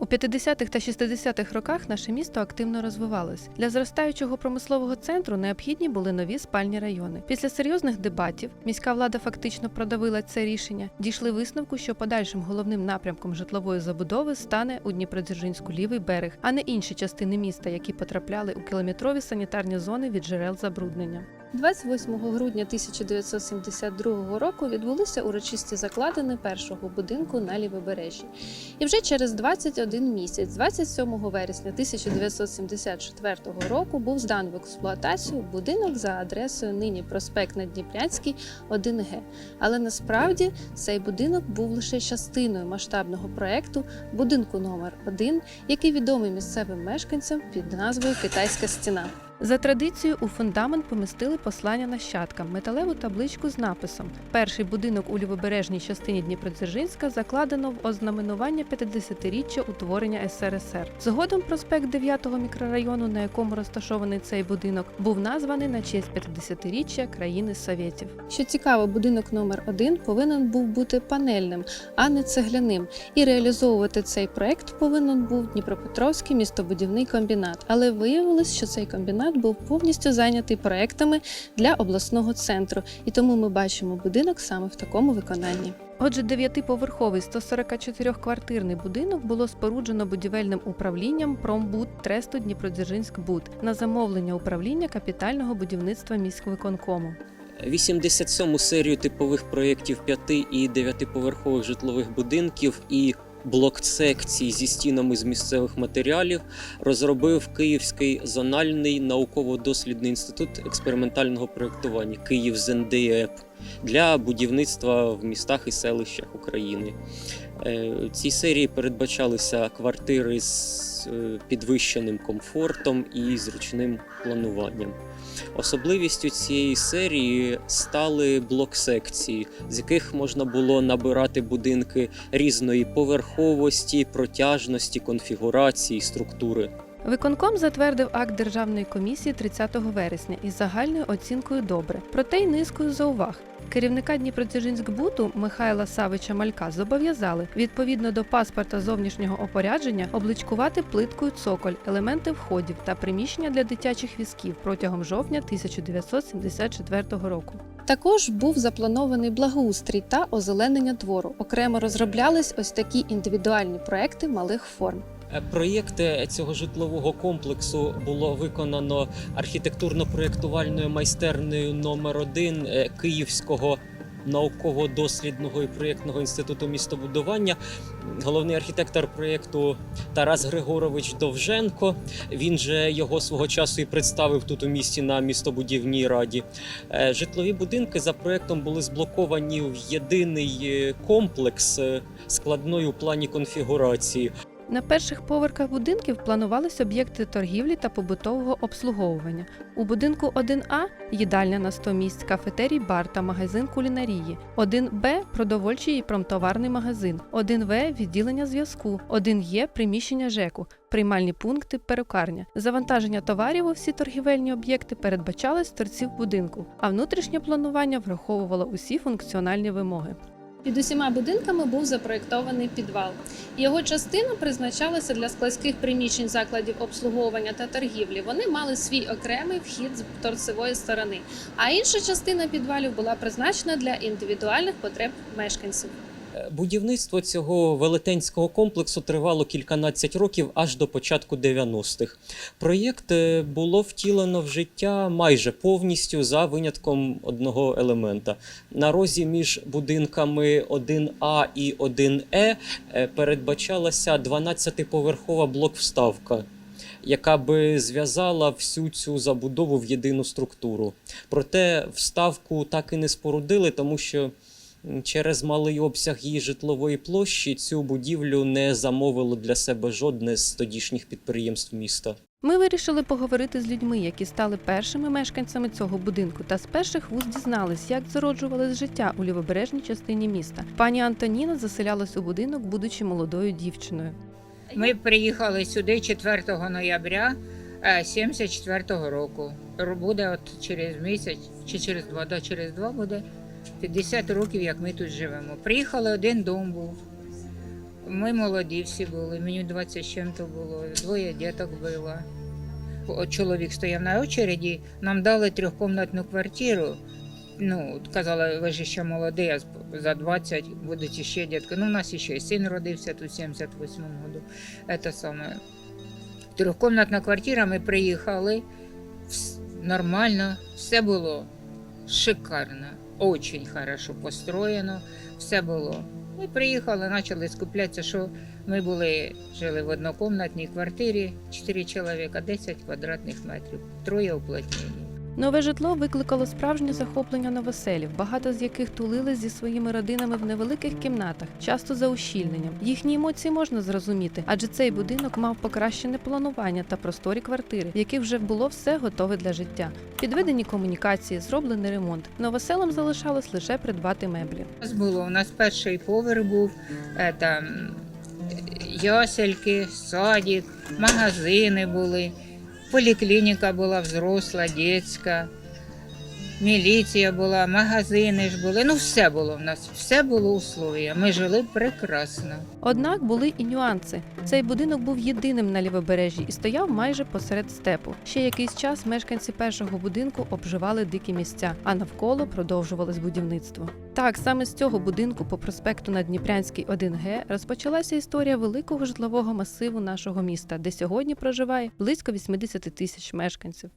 50-х та 60-х роках наше місто активно розвивалось. Для зростаючого промислового центру необхідні були нові спальні райони. Після серйозних дебатів міська влада фактично продавила це рішення. Дійшли висновку, що подальшим головним напрямком житлової забудови стане у Дніпродзержинську лівий берег, а не інші частини міста, які потрапляли у кілометрові санітарні зони від джерел забруднення. 28 грудня 1972 року відбулися урочисті закладини першого будинку на лівобережжі. І вже через 21 місяць, 27 вересня 1974 року, був здан в експлуатацію будинок за адресою нині проспект Надніпрянський, 1Г. Але насправді цей будинок був лише частиною масштабного проекту будинку номер 1 який відомий місцевим мешканцям під назвою Китайська стіна. За традицією у фундамент помістили послання нащадкам, металеву табличку з написом: Перший будинок у лівобережній частині Дніпродзержинська закладено в ознаменування 50-річчя утворення СРСР. Згодом проспект 9-го мікрорайону, на якому розташований цей будинок, був названий на честь 50-річчя країни Совєтів. Що цікаво, будинок номер 1 повинен був бути панельним, а не цегляним. І реалізовувати цей проект повинен був Дніпропетровський містобудівний комбінат. Але виявилось, що цей комбінат був повністю зайнятий проектами для обласного центру, і тому ми бачимо будинок саме в такому виконанні. Отже, дев'ятиповерховий 144-квартирний будинок було споруджено будівельним управлінням Промбуд Тресту Дніпродзержинськбуд на замовлення управління капітального будівництва міськвиконкому. 87 серію типових проєктів 5 і 9-поверхових житлових будинків і блок-секцій зі стінами з місцевих матеріалів розробив Київський зональний науково-дослідний інститут експериментального проєктування Київ ЗНДЕП для будівництва в містах і селищах України. Е, цій серії передбачалися квартири з е, підвищеним комфортом і зручним плануванням. Особливістю цієї серії стали блок-секції, з яких можна було набирати будинки різної поверховості, протяжності, конфігурації, структури. Виконком затвердив акт державної комісії 30 вересня із загальною оцінкою добре, проте й низкою зауваг. Керівника Дніпродзержинськбуту Михайла Савича Малька зобов'язали відповідно до паспорта зовнішнього опорядження обличкувати плиткою цоколь, елементи входів та приміщення для дитячих візків протягом жовтня 1974 року. Також був запланований благоустрій та озеленення двору. Окремо розроблялись ось такі індивідуальні проекти малих форм. Е, Проєкти цього житлового комплексу було виконано архітектурно-проєктувальною майстернею номер 1 Київського науково-дослідного і проєктного інституту містобудування. Головний архітектор проєкту Тарас Григорович Довженко. Він же його свого часу і представив тут у місті на містобудівній раді. Е, Житлові будинки за проєктом були зблоковані в єдиний е, комплекс е, складною у плані конфігурації. На перших поверхах будинків планувались об'єкти торгівлі та побутового обслуговування. У будинку 1А їдальня на 100 місць, кафетерій, бар та магазин кулінарії, 1Б продовольчий і промтоварний магазин, 1В відділення зв'язку, 1Є приміщення ЖЕКу, приймальні пункти, перукарня. Завантаження товарів у всі торгівельні об'єкти передбачалось з торців будинку, а внутрішнє планування враховувало усі функціональні вимоги. Під усіма будинками був запроєктований підвал. Його частина призначалася для складських приміщень закладів обслуговування та торгівлі. Вони мали свій окремий вхід з торцевої сторони, а інша частина підвалів була призначена для індивідуальних потреб мешканців. Будівництво цього велетенського комплексу тривало кільканадцять років аж до початку 90-х. Проєкт е, було втілено в життя майже повністю за винятком одного елемента. На розі між будинками 1А і 1Е е, передбачалася 12-поверхова блок-вставка. Яка би зв'язала всю цю забудову в єдину структуру. Проте вставку так і не спорудили, тому що Через малий обсяг її житлової площі цю будівлю не замовило для себе жодне з тодішніх підприємств міста. Ми вирішили поговорити з людьми, які стали першими мешканцями цього будинку, та з перших вуст дізнались, як зароджувалось життя у лівобережній частині міста. Пані Антоніна заселялась у будинок, будучи молодою дівчиною. Ми приїхали сюди 4 ноября 74 року. Буде от через місяць чи через два, да, через два буде 50 років, як ми тут живемо. Приїхали один дом був. Ми молоді всі були, мені 20 з чим-то було, двоє діток було. Чоловік стояв на очереді, нам дали трьохкомнатну квартиру. Ну, казали, ви ж ще молодий, а за 20 будуть ще дітки. Ну, у нас ще й син родився тут 78-му году. Це саме. Трьохкомнатна квартира, ми приїхали, нормально, все було шикарно, очень хорошо построєно, все було. Ми приїхали, почали скуплятися, що ми були, жили в однокомнатній квартирі, 4 чоловіка, 10 квадратних метрів, троє уплотнені. Нове житло викликало справжнє захоплення новоселів, багато з яких тулились зі своїми родинами в невеликих кімнатах, часто за ущільненням. Їхні емоції можна зрозуміти, адже цей будинок мав покращене планування та просторі квартири, в яких вже було все готове для життя. Підведені комунікації, зроблений ремонт. Новоселам залишалось лише придбати меблі. У нас було, у нас перший поверх був, е, там, е, ясельки, садик, магазини були, поліклініка була взросла, дитяча, міліція була, магазини ж були. Ну, все було в нас, все було условия. Ми жили прекрасно. Однак були і нюанси. Цей будинок був єдиним на лівобережжі і стояв майже посеред степу. Ще якийсь час мешканці першого будинку обживали дикі місця, а навколо продовжувалось будівництво. Так, саме з цього будинку по проспекту на Дніпрянській 1Г розпочалася історія великого житлового масиву нашого міста, де сьогодні проживає близько 80 тисяч мешканців.